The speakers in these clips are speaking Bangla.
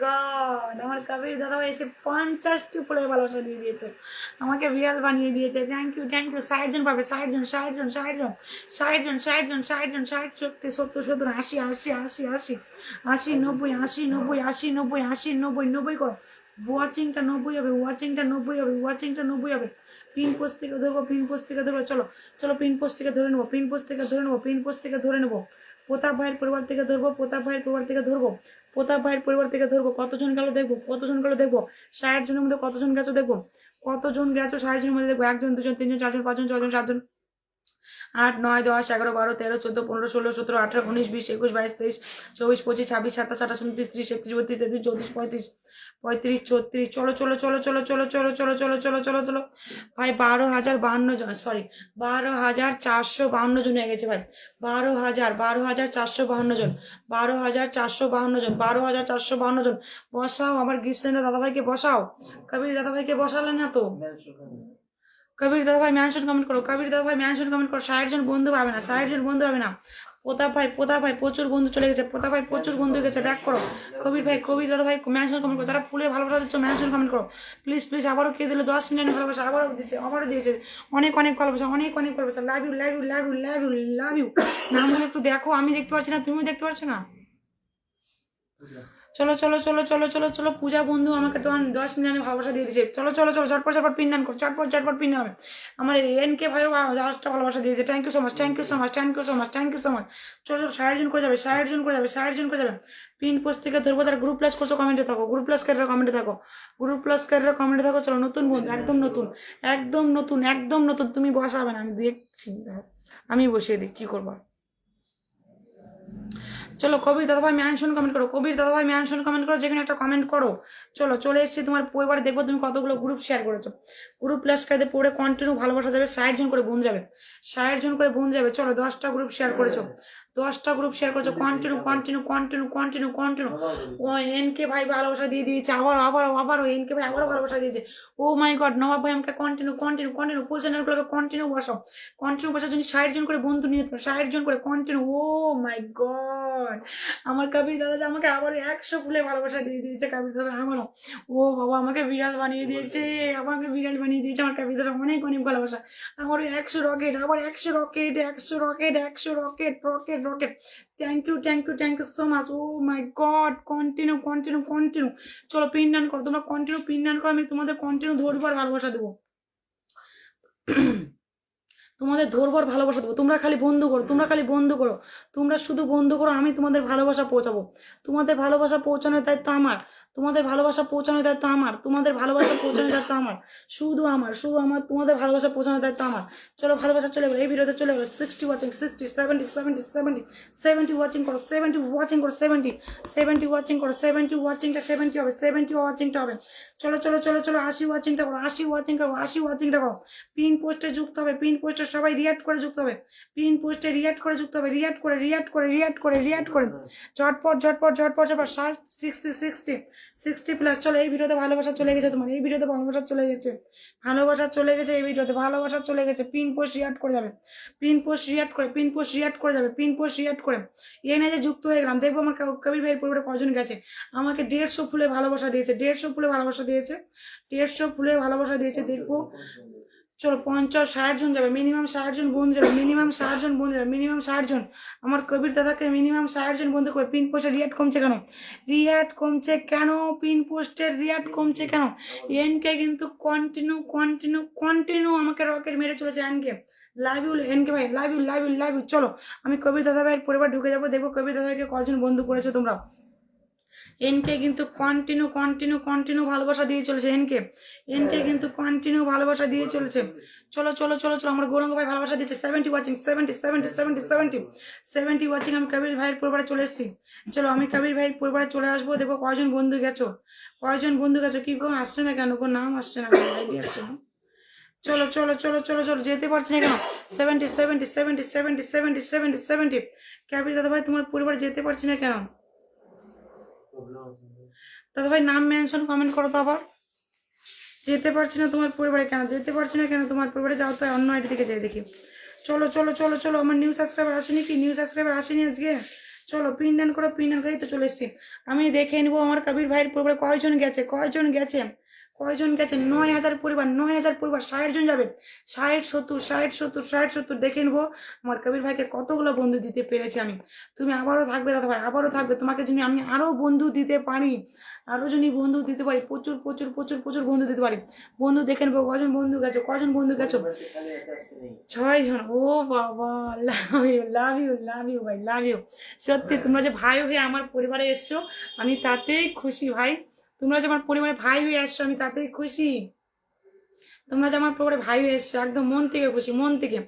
গড আমার কবির দাদা এসে পঞ্চাশটি ফুলের ভালোবাসা দিয়ে দিয়েছে। আমাকে বিড়াল বানিয়ে দিয়েছে। থ্যাংক ইউ থ্যাংক ইউ ষাট জন পাবে ষাট জন ষাট জন ষাট জন ষাট সত্তর সত্তর সত্তর আশি আশি আশি আশি আশি, নব্বই আশি নব্বই আশি নব্বই আশি, নব্বই নব্বই করো। ওয়াচিংটা নব্বই হবে ওয়াচিংটা নব্বই হবে ওয়াচিংটা নব্বই হবে। পিন পোস্ট থেকে ধরবো পিন থেকে ধরবো, চলো চলো পিন থেকে ধরে নেব পিন থেকে ধরে নেব পিন থেকে ধরে নেব। প্রতাপ ভাইয়ের পরিবার থেকে ধরবো, প্রতাপ ভাইয়ের পরিবার থেকে ধরবো। প্রতাপ ভাইয়ের পরিবার থেকে ধরবো, কতজন গেল দেখব, কতজন গেলো দেখব, ষাট জনের মধ্যে কতজন গেছো দেখব, কতজন গেছো ষাট জনের মধ্যে দেখব, একজন, দুজন, তিনজন, চারজন, পাঁচজন ছজন সাতজন। আট নয় দশ এগারো বারো তেরো চোদ্দ পনেরো ষোলো সতেরো আঠারো উনিশ বিশ একুশ বাইশ তেইশ চব্বিশ পঁচিশ ছাব্বিশ সাতাশ আঠাশ উনত্রিশ ত্রিশ একত্রিশ বত্রিশ তেত্রিশ চৌত্রিশ পঁয়ত্রিশ পঁয়ত্রিশ ছত্রিশ চলো চলো চলো চলো চলো চলো চলো চলো চলো চলো চলো ভাই বারো হাজার বান্ন জন সরি বারো হাজার চারশো বাহান্ন জন হয়ে গেছে ভাই বারো হাজার বারো হাজার চারশো বাহান্ন জন বারো হাজার চারশো বাহান্ন জন বারো হাজার চারশো বাহান্ন জন বসাও আমার গিফট সেন্টার দাদাভাইকে বসাও কবির দাদাভাইকে বসালেন না তো কবির দাদা ভাই ম্যানশন কমেন্ট করো, কবির দাদা ভাই ম্যানশন কমেন্ট করো ষাট জন বন্ধু পাবে না ষাট জন বন্ধু পাবে না। প্রতাপ ভাই প্রতাপ ভাই প্রচুর বন্ধু চলে গেছে, প্রতাপ ভাই প্রচুর বন্ধু গেছে ব্যাক করো। কবির ভাই, কবির দাদা ভাই ম্যানশন কমেন্ট করো তারা ফুলে ভালোবাসা দিচ্ছ ম্যানশন কমেন্ট করো। প্লিজ প্লিজ আবারও কে দিলে? দশ মিনিট ভালোবাসা, আবারও দিচ্ছে আবারও দিয়েছে। অনেক অনেক ভালোবাসা, অনেক অনেক ভালোবাসা। Love you love you love you love you love you নামগুলো একটু দেখো, আমি দেখতে পাচ্ছি না, তুমিও দেখতে পাচ্ছ না? চলো চলো চলো চলো চলো চলো, পূজা বন্ধু আমাকে তো দশ মিনিটে ভালোবাসা দিয়ে দিয়েছে। চলো চলো চলো চটপট চটপট পিন করো চটপট চটপট পিন হবে। আমার এন কে ভাইও দশটা ভালোবাসা দিয়েছে। Thank you so much thank you so much thank you so much thank you so much চলো চলো ষাট জন করে যাবে ষাট জন করে যাবে ষাট জন করে যাবে। পিন পোস্ট থেকে ধরবো তার গ্রুপ প্লাস করছ কমেন্টে থাকো। গ্রুপ প্লাস ক্যারের কমেন্টে থাকো। গ্রুপ প্লাস ক্যারের কমেন্টে থাকো। চলো, নতুন বন্ধু, একদম নতুন একদম নতুন একদম নতুন। তুমি বসাবে না, আমি দেখছি। আমি বসিয়ে দিই, কী করব? চলো কবির দাদাভাই ম্যানশন কমেন্ট করো। কবির দাদাভাই ম্যানশন কমেন্ট করো, যেখানে একটা কমেন্ট করো। চলো, চলে এসেছি তোমার পরিবারে, দেখব তুমি কতগুলো গ্রুপ শেয়ার করেছ। গ্রুপ প্লাস কাজে পড়ে কন্টিনিউ ভালোবাসা যাবে, ষাট জন করে বোন যাবে। ষাট জন করে বোন যাবে, চলো দশটা গ্রুপ শেয়ার করেছ। দশটা গ্রুপ শেয়ার করেছ continue continue continue continue continue ও এনকে ভাই ভালোবাসা দিয়ে দিয়েছে আবার আবার আবারও এনকে ভাই আবারও ভালোবাসা দিয়েছে। ও মাই গড নবাব ভাই আমাকে কন্টিনিউ কন্টিনিউ কন্টিনিউ ফুল চ্যানেলগুলোকে কন্টিনিউ বসাও। কন্টিনিউ বসার জন্য ষাট জন করে বন্ধু নিয়ে ষাট জন করে কন্টিনিউ ও মাই গড আমার কবির দাদা যে আমাকে আবার একশো ফুলে ভালোবাসা দিয়ে দিয়েছে কবির দাদা আমারও। ও বাবা আমাকে বিড়াল বানিয়ে দিয়েছে আমাকে বিড়াল বানিয়ে দিয়েছে আমার কবির দাদা অনেক অনেক ভালোবাসা। আমার একশো রকেট আবার একশো রকেট একশো রকেট একশো rocket rocket rocket thank you thank you thank you so much oh my God continue continue continue চলো পিন ডান করো, তোমরা কন্টিনিউ পিন ডান করো, আমি তোমাদের কন্টিনিউ ধরবো আর ভালোবাসা দেবো। তোমাদের ধরবার ভালোবাসা দেবো। তোমরা খালি বন্ধু করো, তোমরা খালি বন্ধু করো। তোমরা শুধু বন্ধু করো, আমি তোমাদের ভালোবাসা পৌঁছাবো। তোমাদের ভালোবাসা পৌঁছানোর দায়িত্ব আমার। তোমাদের ভালোবাসা পৌঁছানোর দায়িত্ব আমার। তোমাদের ভালোবাসা পৌঁছানোর দায়িত্ব আমার। শুধু আমার শুধু আমার, তোমাদের ভালোবাসা পৌঁছানোর দায়িত্ব আমার। চলো ভালোবাসা চলে গেলো এই ভিডিওতে চলে গেলো sixty watching sixty seventy seventy seventy seventy watching করো সেভেন্টি ওয়াচিং করো সেভেন্টি সেভেন্টি ওয়াচিং করো সেভেন্টি ওয়াচিংটা সেভেন্টি হবে সেভেন্টি ওয়াচিংটা হবে। চলো চলো চলো চলো, আশি ওয়াচিংটা করো, আশি ওয়াচিং করো, আশি ওয়াচিংটা করো। পিন পোস্টে যুক্ত হবে পিন পোস্টে সবাই রিয়াক্ট করে যুক্ত হবে। পিন পোস্টে রিয়াক্ট করে যুক্ত হবে রিয়াক্ট করে রিয়াক্ট করে রিয়াক্ট করে রিয়াক্ট করে। ঝটপট ঝটপট ঝটপট ঝটপট ষাট সিক্সটি সিক্সটি সিক্সটি প্লাস চলো এই ভিডিওতে ভালোবাসা চলে গেছে তোমার। এই ভিডিওতে ভালোবাসা চলে গেছে। ভালোবাসা চলে গেছে এই ভিডিওতে। ভালোবাসা চলে গেছে। পিন পোস্ট রিয়াক্ট করে যাবে। পিন পোস্ট রিয়াক্ট করে পিন পোস্ট রিয়াক্ট করে যাবে। পিন পোস্ট রিয়াক্ট করে। এই না যে যুক্ত হয়ে গেলাম দেখব আমার কবির ভাইয়ের পরিবারে কজন গেছে। আমাকে দেড়শো ফুলে ভালোবাসা দিয়েছে দেড়শো ফুলে ভালোবাসা দিয়েছে দেড়শো ফুলে ভালোবাসা দিয়েছে। দেখব চলো পঞ্চাশ ষাট জন যাবে মিনিমাম ষাট জন বন্ধু যাবে মিনিমাম ষাট জন বন্ধু যাবে মিনিমাম ষাট জন। আমার কবির দাদাকে মিনিমাম ষাট জন বন্ধু করে পিন পোস্টের রিয়াট কমছে কেন? রিয়াট কমছে কেন? পিন পোস্টের রিয়াট কমছে কেন? এনকে কিন্তু কন্টিনিউ কন্টিনিউ কন্টিনিউ আমাকে রকেট মেরে চলেছে এনকে লাভ ইউ এনকে ভাই love you love you love you চলো, আমি কবির দাদা ভাইয়ের পরিবার ঢুকে যাব, দেখব কবির দাদা ভাইকে কজন বন্ধু করেছ তোমরা। এনকে কিন্তু কন্টিনিউ কন্টিনিউ কন্টিনিউ ভালোবাসা দিয়ে চলেছে এনকে। এনকে কিন্তু কন্টিনিউ ভালোবাসা দিয়ে চলেছে। চলো চলো চলো চলো আমার গৌরঙ্গ ভাই ভালোবাসা দিচ্ছে seventy watching seventy seventy seventy seventy seventy watching আমি কবির ভাইয়ের পরিবারে চলে এসেছি। চলো আমি কবির ভাইয়ের পরিবারে চলে আসব। দেখব কয়জন বন্ধু গেছো। কয়জন বন্ধু গেছো? কি গো আসছে না কেন গো? নাম আসছে না কেন? আইডি আসছে না। চলো চলো চলো চলো চলো যেতে পারছি না কেন? Seventy seventy seventy seventy seventy seventy seventy Kabir দাদা ভাই তোমার পরিবারে যেতে পারছি না কেন? দাদা ভাই, নাম মেনশন কমেন্ট করো তো আবার। যেতে পারছি না তোমার পরিবারে কেন? যেতে পারছি না কেন? তোমার পরিবারে যাও তো, অন্য আইডি থেকে যাই দেখি। চলো চলো চলো চলো, আমার নিউ সাবস্ক্রাইবার আসেনি কি? নিউ সাবস্ক্রাইবার আসেনি আজকে? চলো পিন ডান করো পিন ডান করেই তো চলে এসছি। আমি দেখে নিবো আমার কবির ভাইয়ের পরিবারে কয়জন গেছে কয়জন গেছে? কয়জন গেছে? নয় হাজার পরিবার, নয় হাজার পরিবার ষাট জন যাবে। ষাট, সত্তর ষাট সত্তর ষাট, সত্তর, দেখে নেব। আমার কবির ভাইকে কতগুলো বন্ধু দিতে পেরেছি আমি। তুমি আবারও থাকবে, দাদা ভাই, আবারও থাকবে। তোমাকে যদি আমি আরও বন্ধু দিতে পারি, আরও যদি বন্ধু দিতে পারি, প্রচুর প্রচুর প্রচুর প্রচুর বন্ধু দিতে পারি। বন্ধু দেখে নেব কজন বন্ধু গেছো কজন বন্ধু গেছো? ছয় জন ও বাবা love you love you love you ভাই লাভ ইউ সত্যি, তোমরা যে ভাই হয়ে আমার পরিবারে এসছো, আমি তাতেই খুশি, ভাই। তোমরা যে আমার পরিবারে ভাই হয়ে আসছো আমি তাতেই খুশি। তোমরা যে আমার পরিবারে ভাই হয়ে এসছো, একদম মন থেকে খুশি, মন থেকে।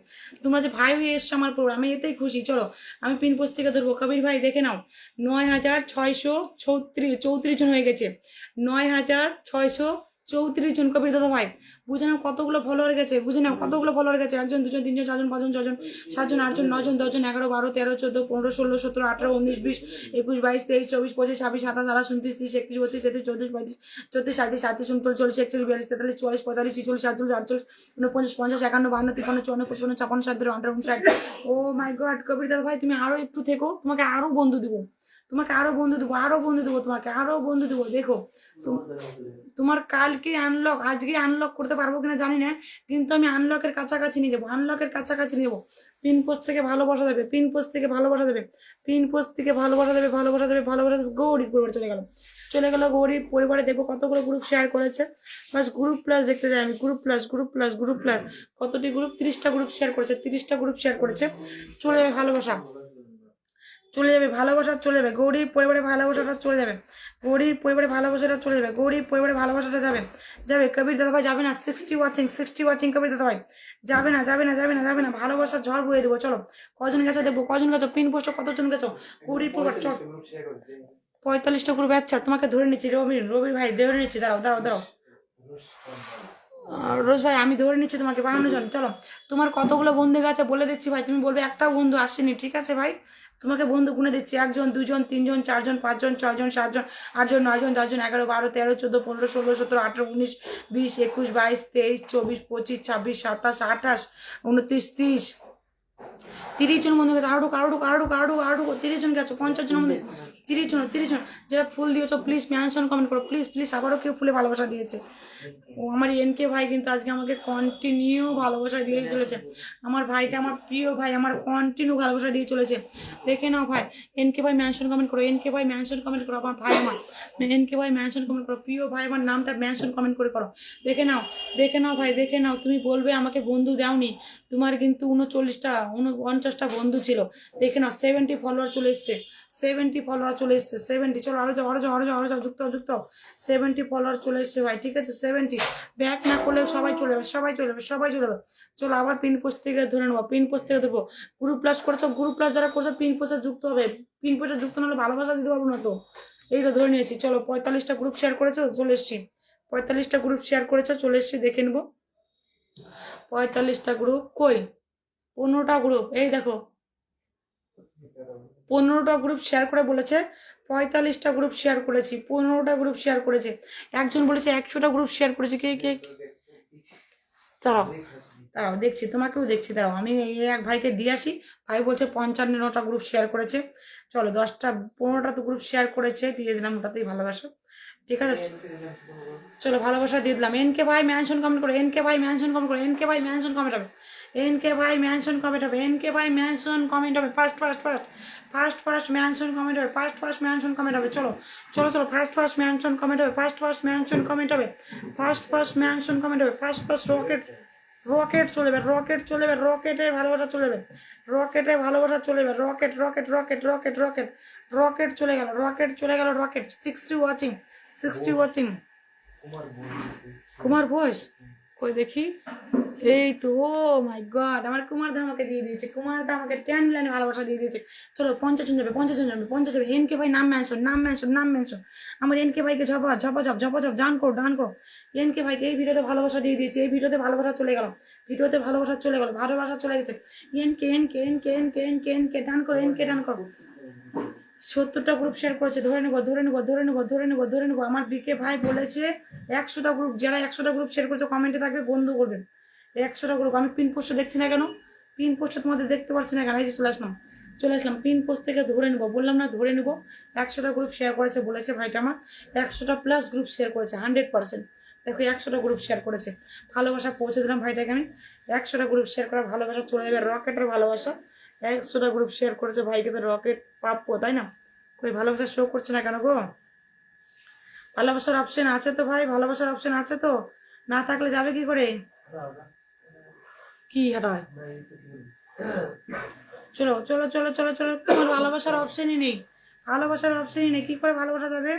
তোমরা যে ভাই হয়ে এসছো আমার পরিবার, আমি এতেই খুশি। চলো, আমি পিন থেকে ধরবো। কবির ভাই, দেখে নাও। নয় হাজার ছয়শো চৌত্রিশ চৌত্রিশ জন হয়ে গেছে। নয় হাজার ছয়শো চৌত্রিশ জন কবির দাদা ভাই, বুঝে নাও কতগুলো ফলোয়ার গেছে, বুঝে নাও কতগুলো ফলোয়ার গেছে, একজন, দুজন, তিনজন, চারজন, পাঁচজন ছজন সাতজন, আটজন নজন দশজন, এগারো, বারো, তেরো, চোদ্দ, পনেরো, ষোলো, সতেরো, আঠারো, উনিশ, বিশ, একুশ, বাইশ, তেইশ, চব্বিশ, পঁচিশ, ছাব্বিশ, সাতাশ, আঠাশ, উনত্রিশ, তিরিশ, একত্রিশ, বত্রিশ, তেত্রিশ, চৌত্রিশ, পঁয়ত্রিশ, চৌত্রিশ সাঁত্রিশ সাঁত্রিশ, উনচল্লিশ, চল্লিশ, একচল্লিশ, বিয়াল্লিশ, তেতাল্লিশ চল্লিশ পঁয়তাল্লিশ, ছিচল্লিশ, সাতচল্লিশ, আটচল্লিশ উনপঞ্চাশ পঞ্চাশ, একান্ন, বান্ন, তিপ্পান্ন, চুয়ান্ন, পঁচপান্ন ছাপান্ন সাতেরো আঠারো উনষাট ও মাই গড কবির দাদা ভাই, তুমি আরও একটু থেকো, তোমাকে আরও বন্ধু দেবো, তোমাকে আরও বন্ধু দেবো, আরও বন্ধু দেবো, তোমাকে আরও বন্ধু দেবো, দেখো তোমার কালকে আনলক আজকে আনলক করতে পারব কিনা জানি না, কিন্তু আমি আনলকের কাছাকাছি নিয়ে যাব আনলকের কাছাকাছি নিয়ে যাব। পিন পোস্ট থেকে ভালোবাসা দেবে পিন পোস্ট থেকে ভালোবাসা দেবে পিন পোস্ট থেকে ভালোবাসা দেবে ভালোবাসা দেবে ভালোবাসা দেবে, গৌরী পরিবার চলে গেল। চলে গেল গৌরী পরিবারে, দেখব কতগুলো গ্রুপ শেয়ার করেছে। প্লাস গ্রুপ প্লাস দেখতে যাই আমি group plus group plus group plus কতটি গ্রুপ তিরিশটা গ্রুপ শেয়ার করেছে, তিরিশটা গ্রুপ শেয়ার করেছে। চলে যাবে ভালোবাসা। চলে যাবে, ভালোবাসা চলে যাবে। গৌরীর পরিবারে ভালোবাসাটা চলে যাবে। গৌরীর পরিবারে ভালোবাসাটা চলে যাবে। গৌরীর পরিবারে ভালোবাসাটা যাবে। যাবে। কবির দাদাভাই যাবে না। Sixty watching sixty watching Kabir দাদাভাই। যাবে না যাবে না যাবে না যাবে না। ভালোবাসার ঝড় বয়ে দেবো। চলো, কজন গেছো দেখব? কজন গেছো? পিন পোস্ট কতজন গেছো? গৌরীর পরিবার, চল। পঁয়তাল্লিশটা গ্রুপ আচ্ছা তোমাকে ধরে নিচ্ছি, রবি রবি ভাই, ধরে নিচ্ছি। দাঁড়াও দাঁড়াও দাঁড়াও। রোজ ভাই, আমি ধরে নিচ্ছি তোমাকে বাহান্ন জন চলো। তোমার কতগুলো বন্ধু গেছে বলে দিচ্ছি ভাই, তুমি বলবে একটা বন্ধু আসেনি, ঠিক আছে ভাই? তোমাকে বন্ধু গুনে দিচ্ছি, একজন, দুজন, তিনজন, চারজন, পাঁচজন, ছয়জন, সাতজন, আটজন, নয়জন, দশজন, এগারো, বারো, তেরো, চোদ্দ, পনেরো, ষোলো, সতেরো, আঠেরো, উনিশ, বিশ, একুশ, বাইশ, তেইশ, চব্বিশ, পঁচিশ, ছাব্বিশ, সাতাশ, আঠাশ, উনত্রিশ, তিরিশ। তিরিশ জন বন্ধু গেছে, আরও আরও আরও আরও আরও তিরিশ জন গেছো, পঞ্চাশ জন মধ্যে তিরিশ জন তিরিশ জন। যারা ফুল দিয়েছ প্লিজ মেনশন কমেন্ট করো। প্লিজ প্লিজ আবারও কেউ ফুলে ভালোবাসা দিয়েছে। ও আমার এনকে ভাই কিন্তু আজকে আমাকে কন্টিনিউ ভালোবাসা দিয়ে চলেছে। আমার ভাইটা, আমার প্রিয় ভাই, আমার কন্টিনিউ ভালোবাসা দিয়ে চলেছে। দেখে নাও ভাই, এনকে ভাই মেনশন কমেন্ট করো। এনকে ভাই মেনশন কমেন্ট করো। আমার ভাই আমার। এনকে ভাই মেনশন কমেন্ট করো। প্রিয় ভাই আমার নামটা মেনশন কমেন্ট করে করো। দেখে নাও দেখে নাও ভাই, দেখে নাও। তুমি বলবে আমাকে বন্ধু দাওনি। তোমার কিন্তু উনচল্লিশটা, উনপঞ্চাশটা বন্ধু ছিল। দেখে নাও সেভেন্টি ফলোয়ার চলে এসছে। সেভেন্টি ফলোয়ার চলে এসছে সেভেন্টি চলো আরও যাও আরও যাও আরও যাও আরও যাও, যুক্ত যুক্ত সেভেন্টি ফলোয়ার চলে এসছে ভাই, ঠিক আছে? সেভেন্টি ব্যাক না করলেও সবাই চলে যাবে, সবাই চলে যাবে, সবাই চলে যাবে। চলো আবার পিন পোস্ট থেকে ধরে নেব পিন পোস্ট থেকে দেবো গ্রুপ প্লাস করেছ গ্রুপ প্লাস যারা করছ পিন পোস্টে যুক্ত হবে। পিন পোস্টে যুক্ত না হলে ভালোবাসা দিতে পারব না তো। এই তো ধরে নিয়েছি, চলো পঁয়তাল্লিশটা গ্রুপ শেয়ার করেছ, চলে এসছি। পঁয়তাল্লিশটা গ্রুপ শেয়ার করেছ, চলে এসছি, দেখে নেব। পঁয়তাল্লিশটা গ্রুপ কই? পনেরোটা গ্রুপ এই দেখো। পনেরোটা গ্রুপ শেয়ার করে বলেছে, পঁয়তাল্লিশটা গ্রুপ শেয়ার করেছি, পনেরোটা গ্রুপ শেয়ার করেছে। একজন বলেছে একশোটা গ্রুপ শেয়ার করেছে, কে কে? দাঁড়াও দাঁড়াও, দেখছি, তোমাকেও দেখছি, দাঁড়াও, আমি এক ভাইকে দিয়ে আসি, ভাই বলছে পঞ্চান্নটা গ্রুপ শেয়ার করেছে। চলো, দশটা, পনেরোটা তো গ্রুপ শেয়ার করেছে, দিয়ে দিলাম, ওটাতেই ভালোবাসা। ঠিক আছে? চলো, ভালোবাসা দিয়ে দিলাম। এনকে ভাই ম্যানশন কমেন্ট করো এনকে ভাই ম্যানশন কমেন্ট করো এনকে ভাই ম্যানশন কমেন্ট হবে। এনকে ভাই ম্যানশন কমেন্ট হবে এনকে ভাই ম্যানশন কমেন্ট হবে first first first first first mention comment হবে ফার্স্ট ফার্স্ট ম্যানশন কমেন্ট হবে চলো চলো চলো ফার্স্ট ফার্স্ট ম্যানশন কমেন্ট হবে ফার্স্ট ফার্স্ট ম্যানশন কমেন্ট হবে ফার্স্ট ফার্স্ট ম্যানশন কমেন্ট হবে ফার্স্ট ফার্স্ট রকেট রকেট চলে যাবে রকেট চলে যাবে রকেটে ভালোবাসা চলে যাবে রকেটে ভালোবাসা চলে যাবে rocket rocket rocket rocket rocket rocket চলে গেল রকেট চলে গেল rocket sixty watching sixty watching Kumar Ghosh কই দেখি? এই তো, ও মাই গড আমার কুমার দা আমাকে দিয়ে দিয়েছে, কুমার দা আমাকে টেন মিলিয়ন ভালোবাসা দিয়ে দিয়েছে। চলো, পঞ্চাশ জন যাবে, পঞ্চাশ জন যাবে, পঞ্চাশ যাবে এনকে ভাই নাম মেনশন নাম মেনশন নাম মেনশন আমার এনকে ভাইকে ঝপা ঝপা, ঝপ ঝপা, ঝপ ডান করো ডান করো। এনকে ভাইকে এই ভিডিওতে ভালোবাসা দিয়ে দিয়েছে, এই ভিডিওতে ভালোবাসা চলে গেল, ভিডিওতে ভালোবাসা চলে গেল, ভালোবাসা চলে গেছে। NK NK NK NK NK NK done করো এনকে ডান করো। সত্তরটা গ্রুপ শেয়ার করেছে, ধরে নেব ধরে নেব ধরে নেব ধরে নেব ধরে নেব। আমার বিকে ভাই বলেছে, একশোটা গ্রুপ যারা একশোটা গ্রুপ শেয়ার করেছে কমেন্টে থাকবে, বন্ধ করবেন একশোটা গ্রুপ আমি পিন পোস্টে দেখছি না কেন? পিন পোস্টে তোমাদের দেখতে পাচ্ছি না কেন? এই যে চলে আসলাম। চলে আসলাম। পিন পোস্ট থেকে ধরে নেব। বললাম না ধরে নেব। একশোটা গ্রুপ শেয়ার করেছে বলেছে ভাইটা আমার। একশোটা প্লাস গ্রুপ শেয়ার করেছে হান্ড্রেড পার্সেন্ট দেখো, একশোটা গ্রুপ শেয়ার করেছে। ভালোবাসা পৌঁছে দিলাম ভাইটাকে আমি। একশোটা গ্রুপ শেয়ার করা ভালোবাসা চলে যাবে। রকেটের ভালোবাসা। একশোটা গ্রুপ শেয়ার করেছে ভাইকে তো রকেট প্রাপ্য তাই না? কই, ভালোবাসা শো করছে না কেন গো? ভালোবাসার অপশন আছে তো ভাই? ভালোবাসার অপশন আছে তো? না থাকলে যাবে কি করে? কি হাঁটায় চলো চলো চলো চলো চলো। তোমার ভালোবাসার অপশনই নেই। ভালোবাসার অপশনই নেই। কি করে ভালোবাসা যাবে?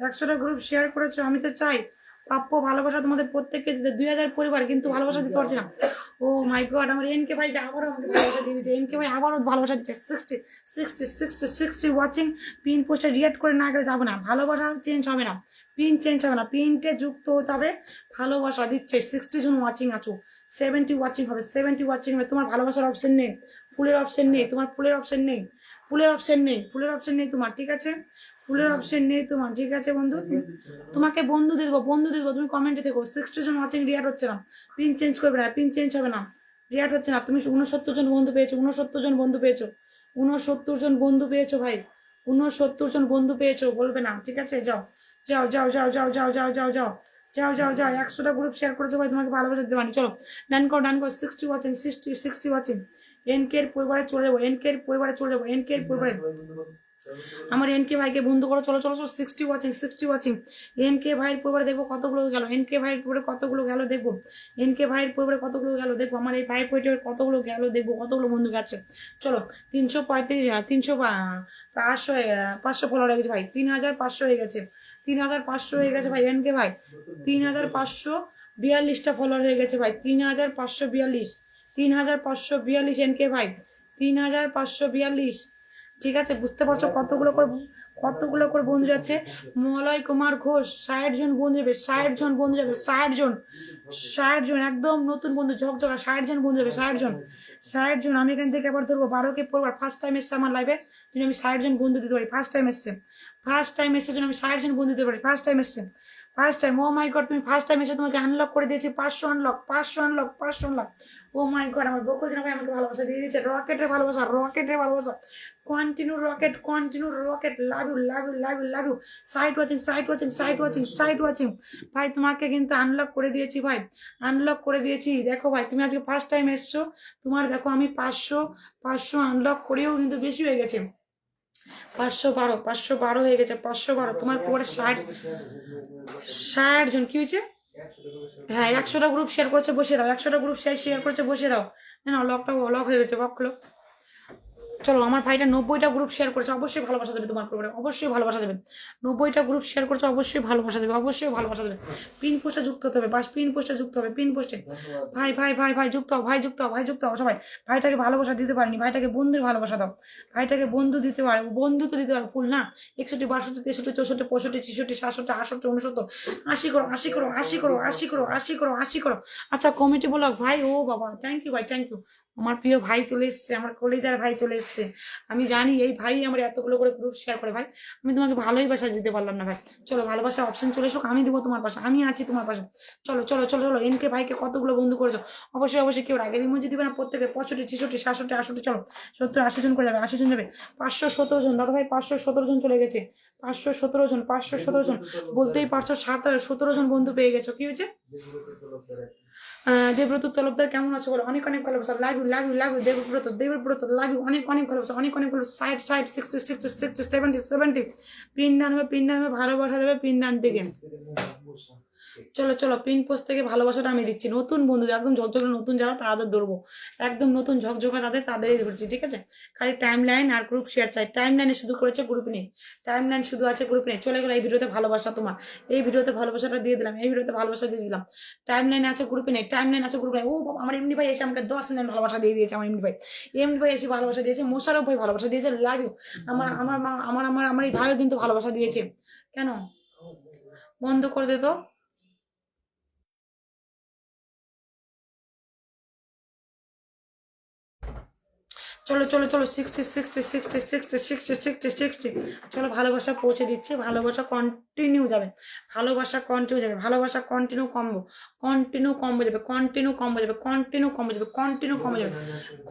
একশোটা গ্রুপ শেয়ার করেছ, আমি তো চাই। প্রাপ্য ভালোবাসা তোমাদের প্রত্যেককে দিতে। দুই হাজার পরিবার কিন্তু ভালোবাসা দিতে পারছি না। ও মাই গড আমার এনকে ভাই আবারও আমাকে ভালোবাসা দিয়ে দিচ্ছে এনকে ভাই আবারও ভালোবাসা দিচ্ছে। Sixty sixty sixty sixty watching pin পোস্টে রিয়েক্ট করে না গেলে যাব না। ভালোবাসা চেঞ্জ হবে না। পিন চেঞ্জ হবে না। পিনটে যুক্ত হতে হবে। ভালোবাসা দিচ্ছে। সিক্সটি জন ওয়াচিং আছো। সেভেন্টি ওয়াচিং হবে। সেভেন্টি ওয়াচিং হবে। তোমার ভালোবাসার অপশন নেই। ফুলের অপশন নেই। তোমার ফুলের অপশন নেই। ফুলের অপশন নেই। ফুলের অপশন নেই তোমার, ঠিক আছে? ফুলের অপশন নেই তোমার, ঠিক আছে বন্ধু? তোমাকে বন্ধু দিয়ে দেবো বন্ধু দিয়ে দেবো তুমি কমেন্টে দেখো সিক্সটি জন ওয়াচিং রিয়াট হচ্ছে না। পিন চেঞ্জ করবে না। পিন চেঞ্জ হবে না। রিয়াট হচ্ছে না। তুমি উনসত্তর জন বন্ধু পেয়েছ। উনসত্তর জন বন্ধু পেয়েছ। উনসত্তর জন বন্ধু পেয়েছ ভাই। উনসত্তর জন বন্ধু পেয়েছ। বলবে না। ঠিক আছে? যাও যাও যাও যাও যাও যাও যাও যাও যাও। যাও যাও যাও, একশোটা গ্রুপ শেয়ার করেছ, ভাই, তোমাকে ভালোবাসা দিতে পারি। চলো ডান করো ডান করো sixty watching sixty sixty watching N K এর পরিবারে চলে যাব এন কে এর পরিবারে চলে যাব এন কে এর পরিবারে। আমার এন কে ভাইকে বন্ধু করো, চলো চলো চলো sixty watching sixty watching N K ভাইয়ের পরিবারে দেখব কতগুলো গেল এন কে ভাইয়ের পরিবারে কতগুলো গেল, দেখব। এন কে ভাইয়ের পরিবারে কতগুলো গেল, দেখব। আমার এই ভাইয়ের পরিবারে কতগুলো গেল, দেখব, কতগুলো বন্ধু গেছে। চলো, তিনশো পঁয়ত্রিশ তিনশো পাঁচশো পাঁচশো ফলোয়ার হয়ে গেছে, ভাই। তিন হাজার পাঁচশো হয়ে গেছে। তিন হাজার পাঁচশো হয়ে গেছে ভাই, এনকে ভাই। তিন হাজার পাঁচশো বিয়াল্লিশটা ফলোয়ার হয়ে গেছে ভাই। তিন হাজার পাঁচশো বিয়াল্লিশ, তিন হাজার পাঁচশো বিয়াল্লিশ এনকে ভাই। তিন হাজার পাঁচশো বিয়াল্লিশ। ঠিক আছে, বুঝতে পারছ কতগুলো করে কতগুলো করে বন্ধু যাচ্ছে? মলয় কুমার ঘোষ, ষাট জন বন্ধু যাবে, ষাট জন বন্ধু যাবে, ষাট জন ষাট জন, একদম নতুন বন্ধু, ঝকঝকা, ষাট জন বন্ধু যাবে, ষাট জন ষাট জন, আমি এখান থেকে আবার ধরবো, বারোকে পড়বার ফার্স্ট টাইম এসছে আমার লাইফে যদি আমি ষাট জন বন্ধু দিতে পারি ফার্স্ট টাইম এসছে ফার্স্ট টাইম এসছে জন্য আমি ষাট জন বন্ধু দিতে পারি ফার্স্ট টাইম এসছে first time oh my god তুমি ফার্স্ট টাইম এসে তোমাকে আনলক করে দিয়েছি, পাঁচশো আনলক পাঁচশো আনলক পাঁচশো আনলক ও মাই গড আমার বকুল জন ভাই আমাকে ভালোবাসা দিয়ে দিয়েছে। রকেটের ভালোবাসা রকেটের ভালোবাসা। Continue rocket continue rocket love you love you love you love you side watching side watching side watching side watching ভাই, তোমাকে কিন্তু আনলক করে দিয়েছি ভাই। আনলক করে দিয়েছি। দেখো ভাই, তুমি আজকে ফার্স্ট টাইম এসছো। তোমার দেখো আমি পাঁচশো পাঁচশো আনলক করেও কিন্তু বেশি হয়ে গেছে। পাঁচশো বারো পাঁচশো বারো হয়ে গেছে, পাঁচশো বারো। তোমার পরে ষাট ষাট জন। কি হয়েছে? হ্যাঁ একশোটা গ্রুপ শেয়ার করছে বসে দাও, একশোটা গ্রুপ শেয়ার শেয়ার করছে বসে দাও। না লকটা লক হয়ে গেছে বকলো চলো আমার ভাইটা নব্বইটা গ্রুপ শেয়ার করেছে অবশ্যই ভালোবাসা দেবে তোমার পরিবারে অবশ্যই ভালোবাসা দেবে। নব্বইটা গ্রুপ শেয়ার করছে অবশ্যই ভালোবাসা দেবে অবশ্যই ভালোবাসা দেবে। পিন পোস্টে যুক্ত হতে হবে বাস পিন পোস্টে যুক্ত হবে পিন পোস্টে ভাই ভাই ভাই ভাই যুক্ত হও ভাই যুক্ত হও ভাই যুক্ত হও সবাই। ভাইটাকে ভালোবাসা দিতে পারিনি ভাইটাকে বন্ধুর ভালোবাসা দাও। ভাইটাকে বন্ধু দিতে পারো বন্ধু তো দিতে পারো ফুল না। একষট্টি বাষট্টি তেষট্টি চৌষট্টি পঁয়ষট্টি ছেষট্টি সাতষট্টি আটষট্টি উনসত্তর আশি করো আশি করো আশি করো আশি করো আশি করো আশি করো আচ্ছা কমিটি ব্লক ভাই ও বাবা থ্যাংক ইউ ভাই থ্যাংক ইউ আমার প্রিয় ভাই চলে এসছে, আমার কলেজার ভাই চলে এসছে। আমি জানি এই ভাই আমার এতগুলো করে গ্রুপ শেয়ার করে ভাই। আমি তোমাকে ভালোই বাসা দিতে পারলাম না ভাই। চলো ভালোবাসা অপশন চলে এসুক আমি দেবো তোমার পাশে, আমি আছি তোমার পাশে। চলো চলো চলো চলো এনকে ভাইকে কতগুলো বন্ধু করেছ? অবশ্যই অবশ্যই কেউ আগের ইমোজি দিবে না, প্রত্যেকে পঁয়ষট্টি, ছেষট্টি, সাতষট্টি, আটষট্টি, চলো, সত্তর, আশি জন করে যাবে, আশি জন যাবে। পাঁচশো সতেরো জন দাদা ভাই, পাঁচশো সতেরো জন চলে গেছে। পাঁচশো সতেরো জন, পাঁচশো সতেরো জন। বলতেই পারছ, সাত সতেরো জন বন্ধু পেয়ে গেছো। কি হয়েছে? দেবব্রত তলবদার কেমন আছে বলো? অনেক অনেক ভালোবাসা। Love you love you love you Debabrata Debabrata, love, অনেক অনেক ভালোবাসা, অনেক অনেক ভালোবাসা। Side side sixty sixty sixty seventy seventy pin done হবে পিন ডান হবে, ভালোবাসা দেবে পিন ডান থেকে। চলো চলো প্রিন্ট পোস্ট থেকে ভালোবাসাটা আমি দিচ্ছি। নতুন বন্ধু, একদম ঝকঝকে নতুন যারা তাদের ধরবো। একদম নতুন ঝকঝকা তাদের, তাদেরই ধরছি, ঠিক আছে? খালি টাইম লাইন আর গ্রুপ শেয়ার চাই। টাইম লাইনে শুধু করেছে গ্রুপ নেই। টাইম লাইন শুধু আছে গ্রুপ নেই। চলে গেলো এই ভিডিওতে ভালোবাসা তোমার। এই ভিডিওতে ভালোবাসাটা দিয়ে দিলাম, এই ভিডিওতে ভালোবাসা দিয়ে দিলাম। টাইম লাইন আছে গ্রুপে নেই। টাইম লাইন আছে গ্রুপে নেই। ও আমার এমনি ভাই এসে আমাকে দশ মিনিট ভালোবাসা দিয়ে দিয়েছে, আমার এমনি ভাই। এমনি ভাই এসে ভালোবাসা দিয়েছে মোশারফ ভাই ভালোবাসা দিয়েছে, লাভ আমার আমার আমার আমার আমার এই ভাইও কিন্তু ভালোবাসা দিয়েছে। কেন? বন্ধ করে দে তো। চলো চলো চলো sixty sixty sixty sixty sixty sixty sixty চলো, ভালোবাসা পৌঁছে দিচ্ছে, ভালোবাসা কন্টিনিউ যাবে। ভালোবাসা কন্টিনিউ যাবে, ভালোবাসা কন্টিনিউ কমবো কন্টিনিউ কমবো যাবে কন্টিনিউ কমবো যাবে কন্টিনিউ কমবো যাবে কন্টিনিউ কমবো যাবে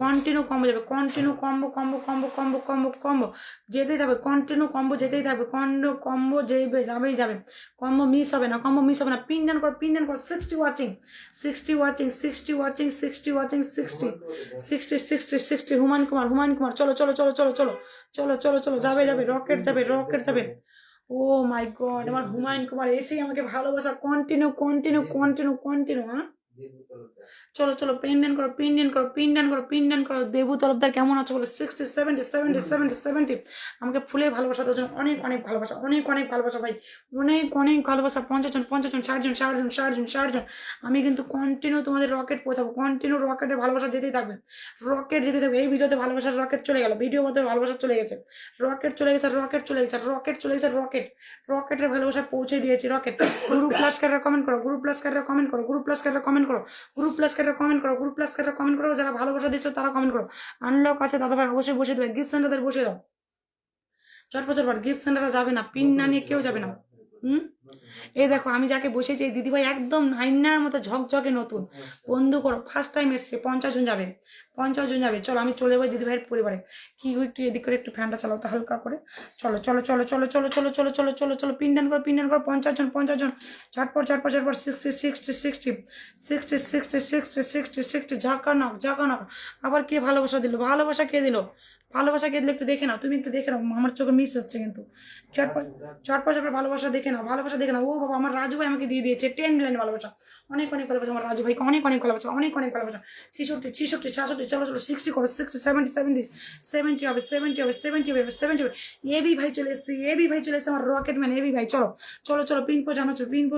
কন্টিনিউ কমবো যাবে continue combo combo combo combo combo combo যেতেই থাকবে কন্টিনিউ কম্বো যেতেই থাকবে কন্ডো কম্বো যেবে, যাবেই যাবে। কম্বো মিস হবে না কম্বো মিস হবে না। পিন ডান করো পিন ডান করো sixty watching sixty watching sixty watching sixty watching sixty sixty sixty sixty Humayun Kumar, Humayun Kumar, চলো চলো চলো চলো চলো চলো চলো চলো, যাবে যাবে রকেট যাবে রকেট যাবে। ও মাই গড আমার হুমায়ুন কুমার এসেই আমাকে ভালোবাসা কন্টিনিউ কন্টিনিউ কন্টিনিউ কন্টিনিউ হ্যাঁ? চলো চলো পেন্ডেন্ট করো পেন্ডেন্ট করো পেন্ডেন্ট করো পেন্ডেন্ট করো। দেবু তরফদার কেমন আছো বলো? Sixty seventy seventy seventy seventy আমাকে ফুলে ভালোবাসা দেওয়ার জন্য অনেক অনেক ভালোবাসা, অনেক অনেক ভালোবাসা ভাই। অনেক অনেক ভালোবাসা। পঞ্চাশ জন পঞ্চাশ জন ষাট জন ষাট জন ষাট জন ষাট জন আমি কিন্তু কন্টিনিউ তোমাদের রকেট পৌঁছাবো। কন্টিনিউ রকেটের ভালোবাসা যেতেই থাকবে। রকেট যেতে থাকবে। এই ভিডিওতে ভালোবাসার রকেট চলে গেল। ভিডিও মধ্যে ভালোবাসা চলে গেছে। রকেট চলে গেছে রকেট চলে গেছে রকেট চলে গেছে রকেট রকেটের ভালোবাসা পৌঁছে দিয়েছি রকেট গ্রুপ প্লাস কমেন্ট করো গ্রুপ প্লাস কমেন্ট করো গ্রুপ প্লাস কমেন্ট করো গ্রুপ প্লাস কেটে কমেন্ট করো গ্রুপ প্লাস কেটে কমেন্ট করো, যারা ভালোবাসা দিচ্ছ তারা কমেন্ট করো। আনলক আছে দাদা ভাই অবশ্যই বসে দেবে গিফট সেন্টারদের বসে দাও। চটপট চটপট গিফট সেন্টারে যাবে না পিন না নিয়ে কেউ যাবে না। হুম? এই দেখো আমি যাকে বসেছি এই দিদিভাই একদম নাইনার মতো ঝকঝকে নতুন বন্ধু করো ফার্স্ট টাইম এসছে পঞ্চাশ জন যাবে পঞ্চাশ জন যাবে চলো আমি চলে যাব দিদিভাইয়ের পরিবারে কি একটু এদিক করে একটু ফ্যানটা চালাও তো হালকা করে চলো চলো চলো চলো চলো চলো চলো চলো চলো চলো পিন্ডান করো পিন্ডান করো পঞ্চাশ জন পঞ্চাশ জন ঝটপট ঝটপট ঝটপট sixty sixty sixty sixty sixty sixty sixty sixty ঝাঁকা নাও ঝাঁকা নাও আবার কে ভালোবাসা দিল ভালোবাসা কে দিল ভালোবাসা কে দিলে একটু দেখে নাও তুমি একটু দেখে নাও আমার চোখে মিস হচ্ছে কিন্তু চটপট চটপট চটপট ভালোবাসা দেখে নাও ভালোবাসা দেখে না। ও বাবা, আমার রাজু ভাই আমাকে দিয়ে দিয়েছে। টেন মিলিয়ন ভালোবাসা। অনেক অনেক ভালোবাসা আমার রাজু ভাইকে অনেক অনেক ভালোবাসা, অনেক অনেক ভালোবাসা। ছিষট্টি ছিষট্টি ছাষট্টি চলো চলো সিক্সটি করো সিক্সটি সেভেন্টি সেভেন্টি সেভেন্টি হবে সেভেন্টি হবে সেভেন্টি হবে সেভেন্টি হবে। এবি ভাই চলে এসছে এবি ভাই চলে এসছে, আমার রকেট ম্যান এবি ভাই। চলো চলো চলো পিন পোস্ট জানাচ্ছো পিন পো